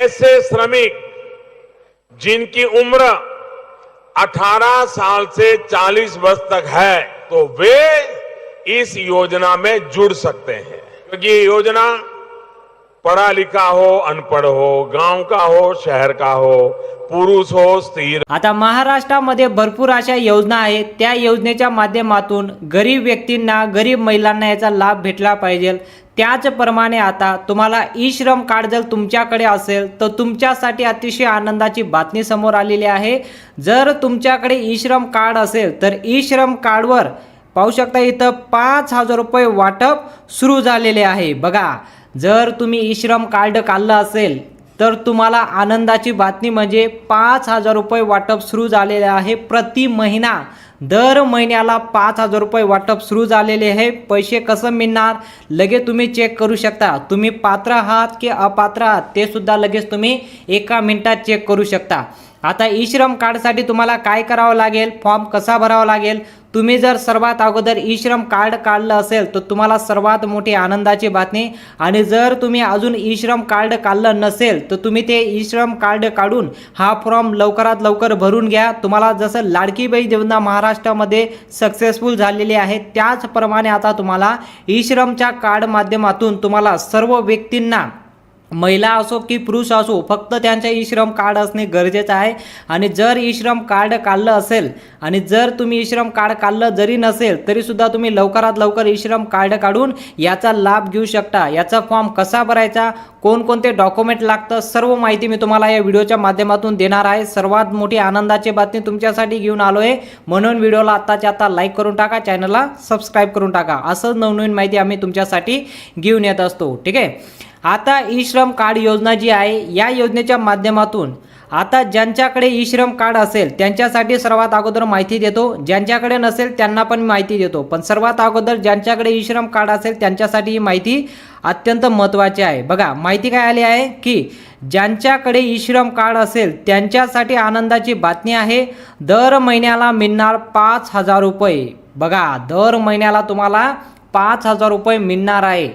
ऐसे श्रमिक जिनकी उम्र 18 साल से 40 वर्ष तक है तो वे इस योजना में जुड़ सकते हैं। क्योंकि ये योजना पढ़ा लिखा हो अनपढ़ हो गांव का हो शहर का हो पुरुष हो स्थिर हो। आता महाराष्ट्रामध्ये भरपूर अशा योजना आहेत. त्या योजनेच्या माध्यमातून गरीब व्यक्तींना गरीब महिलांना याचा लाभ भेटला पाहिजे. त्याचप्रमाणे आता तुम्हाला ई श्रम कार्ड जर तुमच्याकडे असेल तर तुमच्यासाठी अतिशय आनंदाची बातमी समोर आलेली आहे. जर तुमच्याकडे ई श्रम कार्ड असेल तर ई श्रम कार्डवर पाहू शकता इथं पाच हजार रुपये वाटप सुरू झालेले आहे. बघा जर तुम्ही ई श्रम कार्ड काढलं असेल तर तुम्हाला आनंदाची बातमी म्हणजे पाच हजार रुपये वाटप सुरू झालेले आहे प्रति महिना. दर महिन्याला पाच हजार रुपये वाटप सुरू झालेले आहे. पैसे कसं मिळणार? लगेच तुम्ही चेक करू शकता. तुम्ही पात्र आहात की अपात्र आहात ते सुद्धा लगेच तुम्ही एका मिनिटात चेक करू शकता. आता ई श्रम कार्डसाठी तुम्हाला काय करावं लागेल? फॉर्म कसा भरावा लागेल? तुम्ही जर सर्वात अगोदर ई श्रम कार्ड काढलं असेल तर तुम्हाला सर्वात मोठी आनंदाची बातमी. आणि जर तुम्ही अजून ई श्रम कार्ड काढलं नसेल तर तुम्ही ते ई श्रम कार्ड काढून हा फॉर्म लवकरात लवकर भरून घ्या. तुम्हाला जसं लाडकीबाई देवना योजना महाराष्ट्रामध्ये सक्सेसफुल झालेली आहे त्याचप्रमाणे आता तुम्हाला ई श्रमच्या कार्ड माध्यमातून तुम्हाला सर्व व्यक्तींना महिला असो की पुरुष असो फक्त त्यांच्या ई श्रम कार्ड असणे गरजेचं आहे. आणि जर ई श्रम कार्ड काढलं असेल आणि जर तुम्ही ई श्रम कार्ड काढलं जरी नसेल तरीसुद्धा तुम्ही लवकरात लवकर ई श्रम कार्ड काढून याचा लाभ घेऊ शकता. याचा फॉर्म कसा भरायचा कोणकोणते डॉक्युमेंट लागतं सर्व माहिती मी तुम्हाला या व्हिडिओच्या माध्यमातून देणार आहे. सर्वात मोठी आनंदाची बातमी तुमच्यासाठी घेऊन आलो आहे म्हणून व्हिडिओला आत्ताच्या आत्ता लाईक करून टाका चॅनलला सबस्क्राईब करून टाका. असंच नवनवीन माहिती आम्ही तुमच्यासाठी घेऊन येत असतो. ठीक आहे? आता ई श्रम कार्ड योजना जी आहे या योजनेच्या माध्यमातून आता ज्यांच्याकडे ई श्रम कार्ड असेल त्यांच्यासाठी सर्वात अगोदर माहिती देतो. ज्यांच्याकडे नसेल त्यांना पण माहिती देतो. पण सर्वात अगोदर ज्यांच्याकडे ई श्रम कार्ड असेल त्यांच्यासाठी ही माहिती अत्यंत महत्त्वाची आहे. बघा माहिती काय आली आहे? की ज्यांच्याकडे ई श्रम कार्ड असेल त्यांच्यासाठी आनंदाची बातमी आहे. दर महिन्याला मिळणार पाच हजार रुपये. बघा दर महिन्याला तुम्हाला पाच हजार रुपये मिळणार आहे.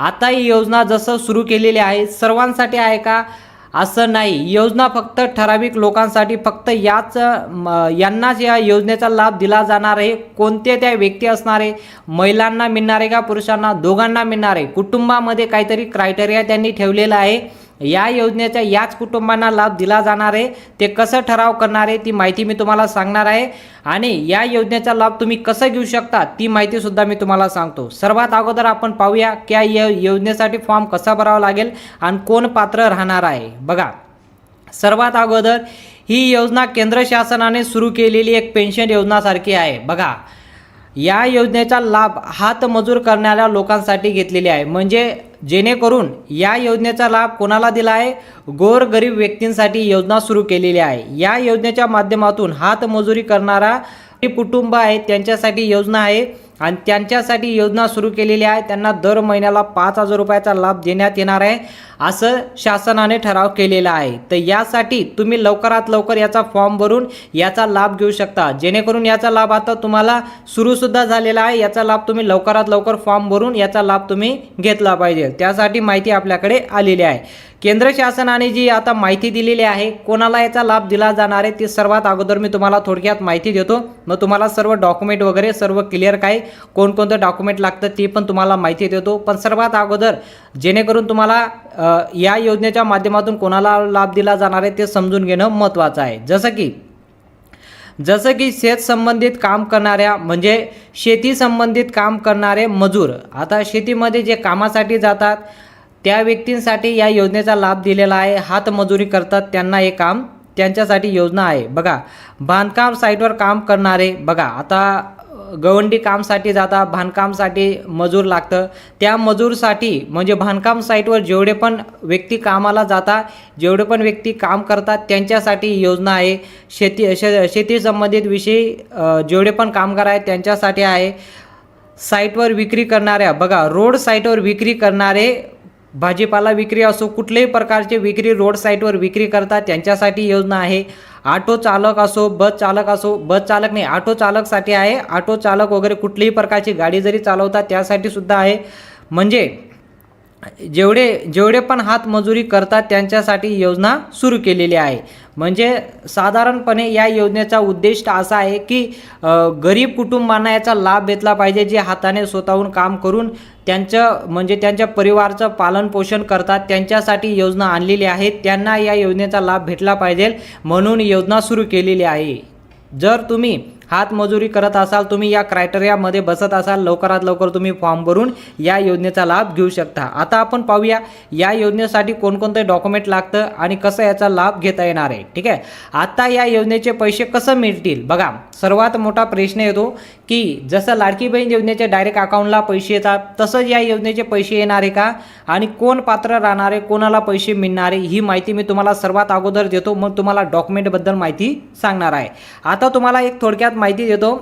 आता ही योजना जसं सुरू केलेली आहे सर्वांसाठी आहे का? असं नाही. योजना फक्त ठराविक लोकांसाठी फक्त याच यांनाच या योजनेचा लाभ दिला जाणार आहे. कोणते त्या व्यक्ती असणारे? महिलांना मिळणार आहे का पुरुषांना? दोघांना मिळणार? आहे कुटुंबामध्ये काहीतरी क्रायटेरिया त्यांनी ठेवलेला आहे. या योजनेच्या याच कुटुंबांना लाभ दिला जाणार आहे. ते कसं ठराव करणार आहे ती माहिती मी तुम्हाला सांगणार आहे. आणि या योजनेचा लाभ तुम्ही कसं घेऊ शकता ती माहिती सुद्धा मी तुम्हाला सांगतो. सर्वात अगोदर आपण पाहूया की या योजनेसाठी फॉर्म कसा भरावा लागेल आणि कोण पात्र राहणार आहे. बघा सर्वात अगोदर ही योजना केंद्र शासनाने सुरू केलेली एक पेन्शन योजनासारखी आहे. बघा या योजनेचा लाभ हातमजूर करणाऱ्या लोकांसाठी घेतलेली आहे. म्हणजे जेणेकरून या योजनेचा लाभ कोणाला दिला आहे? गोरगरीब व्यक्तींसाठी योजना सुरू केलेली आहे. या योजनेच्या माध्यमातून हातमजुरी करणारा जे कुटुंब आहे त्यांच्यासाठी योजना आहे. आणि त्यांच्यासाठी योजना सुरू केलेली आहे. त्यांना दर महिन्याला पाच हजार रुपयाचा लाभ देण्यात येणार आहे असं शासनाने ठराव केलेला आहे. तर यासाठी तुम्ही लवकरात लवकर याचा फॉर्म भरून याचा लाभ घेऊ शकता. जेणेकरून याचा लाभ आता तुम्हाला सुरूसुद्धा झालेला आहे. याचा लाभ तुम्ही लवकरात लवकर फॉर्म भरून याचा लाभ तुम्ही घेतला पाहिजे. त्यासाठी माहिती आपल्याकडे आलेली आहे. केंद्र शासनाने जी आता माहिती दिलेली आहे कोणाला याचा लाभ दिला जाणार आहे ती सर्वात अगोदर मी तुम्हाला थोडक्यात माहिती देतो. मग तुम्हाला सर्व डॉक्युमेंट वगैरे सर्व क्लिअर काय कोणकोणतं डॉक्युमेंट लागतं ते पण तुम्हाला माहिती देतो. पण सर्वात अगोदर जेणेकरून तुम्हाला या योजनेच्या माध्यमातून कोणाला लाभ दिला जाणार आहे ते समजून घेणं महत्त्वाचं आहे. जसं की जसं की शेत संबंधित काम करणाऱ्या म्हणजे शेती संबंधित काम करणारे मजूर आता शेतीमध्ये जे कामासाठी जातात त्या व्यक्तींसाठी या योजनेचा लाभ दिलेला आहे. हातमजुरी करतात त्यांना हे काम त्यांच्यासाठी योजना आहे. बघा बांधकाम साईटवर काम करणारे बघा आता गवंडी कामसाठी जाता बांधकामसाठी मजूर लागतं. त्या मजूरसाठी म्हणजे बांधकाम साईटवर जेवढे पण व्यक्ती कामाला जाता जेवढे पण व्यक्ती काम करतात त्यांच्यासाठी योजना आहे. शेती शे शेती संबंधित विषयी जेवढे पण कामगार आहेत त्यांच्यासाठी आहे. साईटवर विक्री करणाऱ्या बघा रोड साईटवर विक्री करणारे भाजीपाला विक्री असो कुठल्याही प्रकारचे विक्री रोड साईटवर विक्री करतात त्यांच्यासाठी योजना आहे. ऑटो चालक असो बस चालक असो बस चालक नाही ऑटो चालकसाठी आहे. ऑटो चालक वगैरे कुठल्याही प्रकारची गाडी जरी चालवतात त्यासाठी सुद्धा आहे. म्हणजे जेवढे जेवढे पण हातमजुरी करतात त्यांच्यासाठी योजना सुरू केलेली आहे. म्हणजे साधारणपणे या योजनेचा उद्दिष्ट असा आहे की गरीब कुटुंबांना याचा लाभ घेतला पाहिजे जे हाताने स्वतःहून काम करून त्यांचं म्हणजे त्यांच्या परिवारचं पालनपोषण करतात. त्यांच्यासाठी योजना आणलेली आहे. त्यांना या योजनेचा लाभ भेटला पाहिजे म्हणून योजना सुरू केलेली आहे. जर तुम्ही हातमजुरी करत असाल तुम्ही या क्रायटेरियामध्ये बसत असाल लवकरात लवकर तुम्ही फॉर्म भरून या योजनेचा लाभ घेऊ शकता. आता आपण पाहूया या योजनेसाठी कोणकोणते डॉक्युमेंट लागतं आणि कसं याचा लाभ घेता येणार आहे ठीक आहे? आता या योजनेचे पैसे कसं मिळतील? बघा सर्वात मोठा प्रश्न येतो की जसं लाडकी बहीण योजनेचे डायरेक्ट अकाउंटला पैसे येतात तसंच या योजनेचे पैसे येणार आहे का? आणि कोण पात्र राहणार आहे? कोणाला पैसे मिळणार आहे? ही माहिती मी तुम्हाला सर्वात अगोदर देतो मग तुम्हाला डॉक्युमेंटबद्दल माहिती सांगणार आहे. आता तुम्हाला एक थोडक्यात माहिती देतो.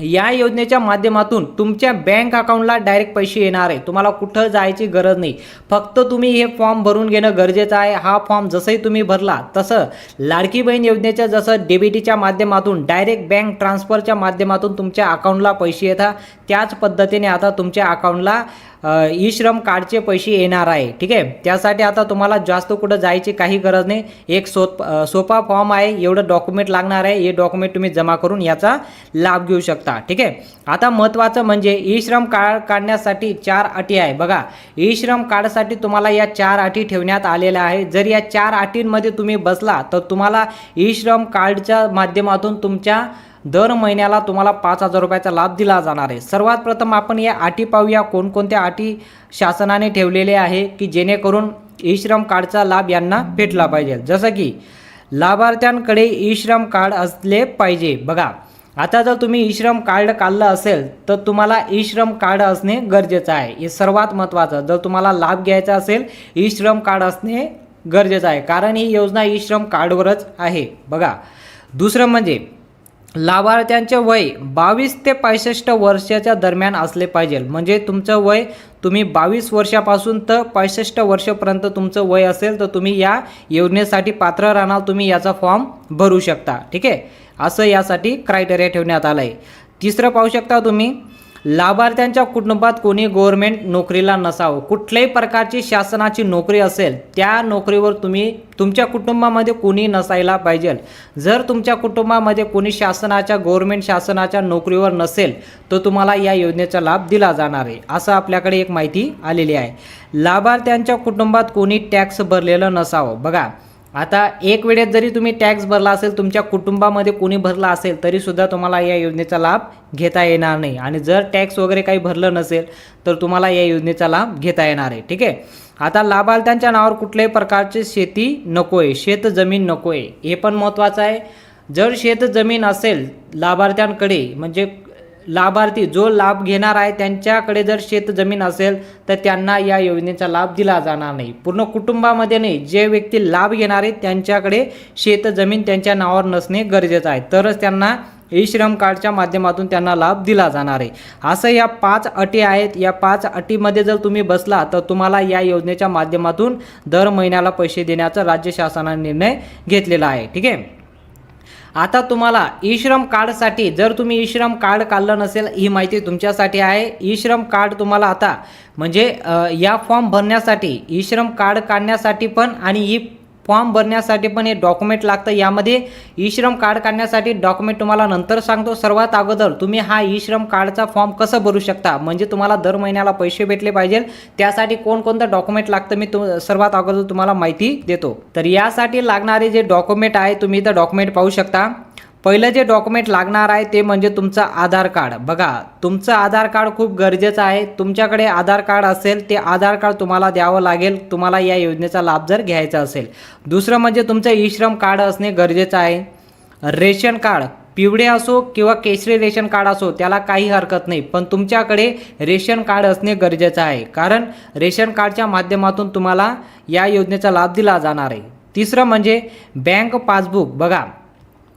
या योजनेच्या माध्यमातून तुमच्या बँक अकाउंटला डायरेक्ट पैसे येणार आहे. तुम्हाला कुठं जायची गरज नाही. फक्त तुम्ही हे फॉर्म भरून घेणं गरजेचं आहे. हा फॉर्म जसंही तुम्ही भरला तसं लाडकी बहीण योजनेच्या जसं डेबिटीच्या माध्यमातून डायरेक्ट बँक ट्रान्सफरच्या माध्यमातून तुमच्या अकाउंटला पैसे येतात. त्याच पद्धतीने आता तुमच्या अकाउंटला ई श्रम कार्डचे पैसे येणार आहे ठीक आहे? त्यासाठी आता तुम्हाला जास्त कुठं जायची काही गरज नाही. एक सोप सोपा फॉर्म आहे एवढं डॉक्युमेंट लागणार आहे हे डॉक्युमेंट तुम्ही जमा करून याचा लाभ घेऊ शकता ठीक आहे? आता महत्त्वाचं म्हणजे ई श्रम कार्ड काढण्यासाठी चार अटी आहे बघा. ई श्रम कार्डसाठी तुम्हाला या चार अटी ठेवण्यात आलेल्या आहे जर या चार अटींमध्ये तुम्ही बसला तर तुम्हाला ई श्रम कार्डच्या माध्यमातून तुमच्या दर महिन्याला तुम्हाला पाच हजार रुपयाचा लाभ दिला जाणार आहे. सर्वात प्रथम आपण या अटी पाहूया. कोणकोणत्या अटी शासनाने ठेवलेले आहे की जेणेकरून ई श्रम कार्डचा लाभ यांना भेटला पाहिजे. जसं की लाभार्थ्यांकडे ई श्रम कार्ड असले पाहिजे. बघा आता जर तुम्ही ई श्रम कार्ड काढलं असेल तर तुम्हाला ई श्रम कार्ड असणे गरजेचं आहे. हे सर्वात महत्त्वाचं. जर तुम्हाला लाभ घ्यायचा असेल ई श्रम कार्ड असणे गरजेचं आहे. कारण ही योजना ई श्रम कार्डवरच आहे. बघा दुसरं म्हणजे लाभार्थ्यांचे वय बावीस ते पासष्ट वर्षाच्या दरम्यान असले पाहिजे. म्हणजे तुमचं वय तुम्ही बावीस वर्षापासून तर पासष्ट वर्षापर्यंत तुमचं वय असेल तर तुम्ही या योजनेसाठी पात्र राहणार तुम्ही याचा फॉर्म भरू शकता. ठीक आहे? असं यासाठी क्रायटेरिया ठेवण्यात आलं आहे तिसरं पाहू शकता तुम्ही लाभार्थ्यांच्या कुटुंबात कोणी गव्हर्मेंट नोकरीला नसावं. कुठल्याही प्रकारची शासनाची नोकरी असेल त्या नोकरीवर तुम्ही तुमच्या कुटुंबामध्ये कोणी नसायला पाहिजे. जर तुमच्या कुटुंबामध्ये कोणी शासनाच्या गव्हर्मेंट शासनाच्या नोकरीवर नसेल तर तुम्हाला या योजनेचा लाभ दिला जाणार आहे असं आपल्याकडे एक माहिती आलेली आहे. लाभार्थ्यांच्या कुटुंबात कोणी टॅक्स भरलेलं नसावं. बघा आता एक वेळेत जरी तुम्ही टॅक्स भरला असेल तुमच्या कुटुंबामध्ये कोणी भरला असेल तरीसुद्धा तुम्हाला या योजनेचा लाभ घेता येणार नाही. आणि जर टॅक्स वगैरे काही भरलं नसेल तर तुम्हाला या योजनेचा लाभ घेता येणार आहे. ठीक आहे? आता लाभार्थ्यांच्या नावावर कुठल्याही प्रकारची शेती नको आहे शेतजमीन नको आहे हे पण महत्त्वाचं आहे. जर शेतजमीन असेल लाभार्थ्यांकडे म्हणजे लाभार्थी जो लाभ घेणार आहे त्यांच्याकडे जर शेत जमीन असेल तर त्यांना या योजनेचा लाभ दिला जाणार नाही. पूर्ण कुटुंबामध्ये नाही जे व्यक्ती लाभ घेणार आहे त्यांच्याकडे शेत जमीन त्यांच्या नावावर नसणे गरजेचं आहे. तरच त्यांना ई श्रम कार्डच्या माध्यमातून त्यांना लाभ दिला जाणार आहे. असं या पाच अटी आहेत. या पाच अटीमध्ये जर तुम्ही बसला तर तुम्हाला या योजनेच्या माध्यमातून दर महिन्याला पैसे देण्याचा राज्य शासनाने निर्णय घेतलेला आहे. ठीक आहे? आता तुम्हाला ई श्रम कार्डसाठी जर तुम्ही ई श्रम कार्ड काढलं नसेल ही माहिती तुमच्यासाठी आहे. ई श्रम कार्ड तुम्हाला आता म्हणजे या फॉर्म भरण्यासाठी ई श्रम कार्ड काढण्यासाठी पण आणि ही फॉर्म भरण्यासाठी पण हे डॉक्युमेंट लागतं. यामध्ये ई श्रम कार्ड काढण्यासाठी डॉक्युमेंट तुम्हाला नंतर सांगतो. सर्वात अगोदर तुम्ही हा ई श्रम कार्डचा फॉर्म कसं भरू शकता? म्हणजे तुम्हाला दर महिन्याला पैसे भेटले पाहिजे. त्यासाठी कोणकोणतं डॉक्युमेंट लागतं मी तु सर्वात अगोदर तुम्हाला माहिती देतो. तर यासाठी लागणारे जे डॉक्युमेंट आहे तुम्ही इथं डॉक्युमेंट पाहू शकता. पहिलं जे डॉक्युमेंट लागणार आहे ते म्हणजे तुमचं आधार कार्ड बघा तुमचं आधार कार्ड खूप गरजेचं आहे. तुमच्याकडे आधार कार्ड असेल ते आधार कार्ड तुम्हाला द्यावं लागेल. तुम्हाला या योजनेचा लाभ जर घ्यायचा असेल. दुसरं म्हणजे तुमचं ई श्रम कार्ड असणे गरजेचं आहे. रेशन कार्ड पिवळे असो किंवा केशरी रेशन कार्ड असो त्याला काही हरकत नाही. पण तुमच्याकडे रेशन कार्ड असणे गरजेचं आहे. कारण रेशन कार्डच्या माध्यमातून तुम्हाला या योजनेचा लाभ दिला जाणार आहे. तिसरं म्हणजे बँक पासबुक बघा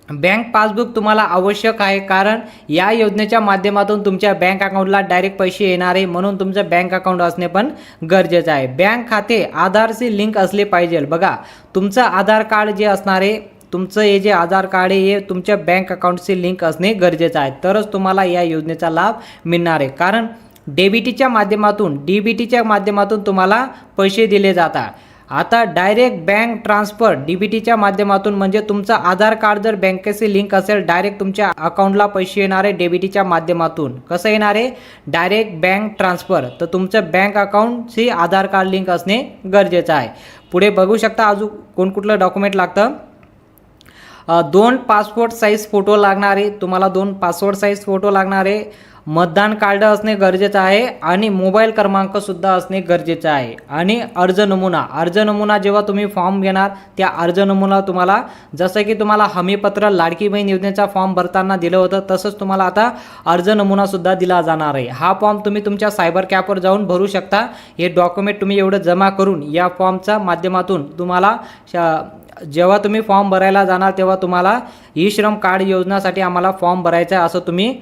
बँक पासबुक तुम्हाला आवश्यक आहे कारण या योजनेच्या माध्यमातून तुमच्या बँक अकाउंटला डायरेक्ट पैसे येणार आहे म्हणून तुमचं बँक अकाउंट असणे पण गरजेचं आहे. बँक खाते आधारशी लिंक असले पाहिजे. बघा तुमचं आधार कार्ड जे असणार आहे तुमचं हे जे आधार कार्ड आहे हे तुमच्या बँक अकाउंटशी लिंक असणे गरजेचं आहे. तरच तुम्हाला या योजनेचा लाभ मिळणार आहे. कारण डेबिटीच्या माध्यमातून डी बी टीच्या माध्यमातून तुम्हाला पैसे दिले जातात. आता direct bank transfer D B टीच्या माध्यमातून म्हणजे तुमचं आधार कार्ड जर बँकेशी लिंक असेल डायरेक्ट तुमच्या अकाउंटला पैसे येणार आहे डेबिटीच्या माध्यमातून. कसं येणार? आहे डायरेक्ट बँक ट्रान्सफर. तर तुमचं बँक अकाउंटशी आधार कार्ड लिंक असणे गरजेचं आहे. पुढे बघू शकता अजून कोण कुठलं डॉक्युमेंट लागतं. दोन पासपोर्ट साईज फोटो लागणार. आहे तुम्हाला दोन पासपोर्ट साईज फोटो लागणार. आहे मतदान कार्ड असणे गरजेचं आहे आणि मोबाईल क्रमांकसुद्धा असणे गरजेचं आहे. आणि अर्ज नमुना. अर्ज नमुना जेव्हा तुम्ही फॉर्म घेणार त्या अर्ज नमुना तुम्हाला जसं की तुम्हाला हमीपत्र लाडकी बहीण योजनेचा फॉर्म भरताना दिलं होतं तसंच तुम्हाला आता अर्ज नमुनासुद्धा दिला जाणार आहे. हा फॉर्म तुम्ही तुमच्या सायबर कॅपवर जाऊन भरू शकता. हे डॉक्युमेंट तुम्ही एवढं जमा करून या फॉर्मच्या माध्यमातून तुम्हाला श- जेव्हा तुम्ही फॉर्म भरायला जाणार तेव्हा तुम्हाला ई श्रम कार्ड योजनासाठी आम्हाला फॉर्म भरायचा आहे असं तुम्ही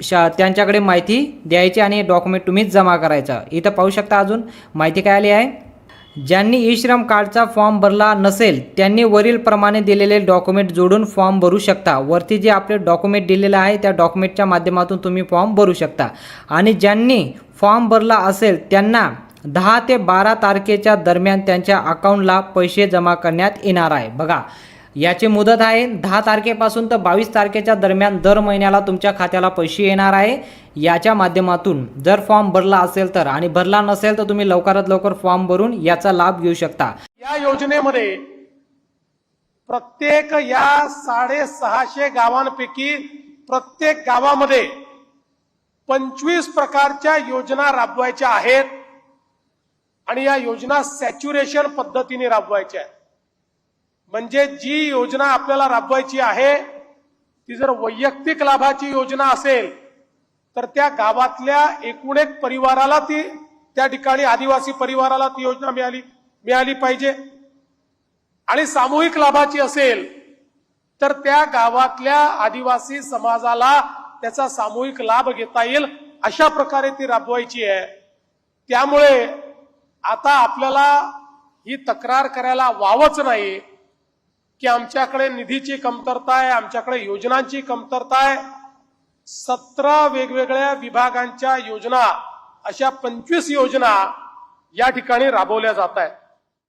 शा त्यांच्याकडे माहिती द्यायची आणि डॉक्युमेंट तुम्हीच जमा करायचं. इथं पाहू शकता अजून माहिती काय आली आहे. ज्यांनी ई श्रम कार्डचा फॉर्म भरला नसेल त्यांनी वरील प्रमाणे दिलेले डॉक्युमेंट जोडून फॉर्म भरू शकता. वरती जे आपले डॉक्युमेंट दिलेलं आहे त्या डॉक्युमेंटच्या माध्यमातून तुम्ही फॉर्म भरू शकता. आणि ज्यांनी फॉर्म भरला असेल त्यांना दहा ते बारा तारखेच्या दरम्यान त्यांच्या अकाउंटला पैसे जमा करण्यात येणार आहे. बघा याची मुदत आहे. दहा तारखेपासून तर बावीस तारखेच्या दरम्यान दर महिन्याला तुमच्या खात्याला पैसे येणार आहे. याच्या माध्यमातून जर फॉर्म भरला असेल तर आणि भरला नसेल तर तुम्ही लवकरात लवकर फॉर्म भरून याचा लाभ घेऊ शकता. या योजनेमध्ये प्रत्येक या साडेसहाशे गावांपैकी प्रत्येक गावामध्ये पंचवीस प्रकारच्या योजना राबवायच्या आहेत आणि या योजना सॅच्युरेशन पद्धतीने राबवायच्या आहेत. म्हणजे जी योजना आपल्याला राबवायची आहे ती जर वैयक्तिक लाभाची योजना असेल तर त्या गावातल्या एकूण एक परिवाराला ती त्या ठिकाणी आदिवासी परिवाराला ती योजना मिळाली मिळाली पाहिजे. आणि सामूहिक लाभाची असेल तर त्या गावातल्या आदिवासी समाजाला त्याचा सामूहिक लाभ घेता येईल अशा प्रकारे ती राबवायची आहे. त्यामुळे आता आपल्याला ही तक्रार करायला वावच नाही. की आमच्याकडे निधीची कमतरता आहे आमच्याकडे योजनांची कमतरता आहे. सतरा वेगवेगळ्या विभागांच्या योजना अशा पंचवीस योजना या ठिकाणी राबवल्या जात आहेत.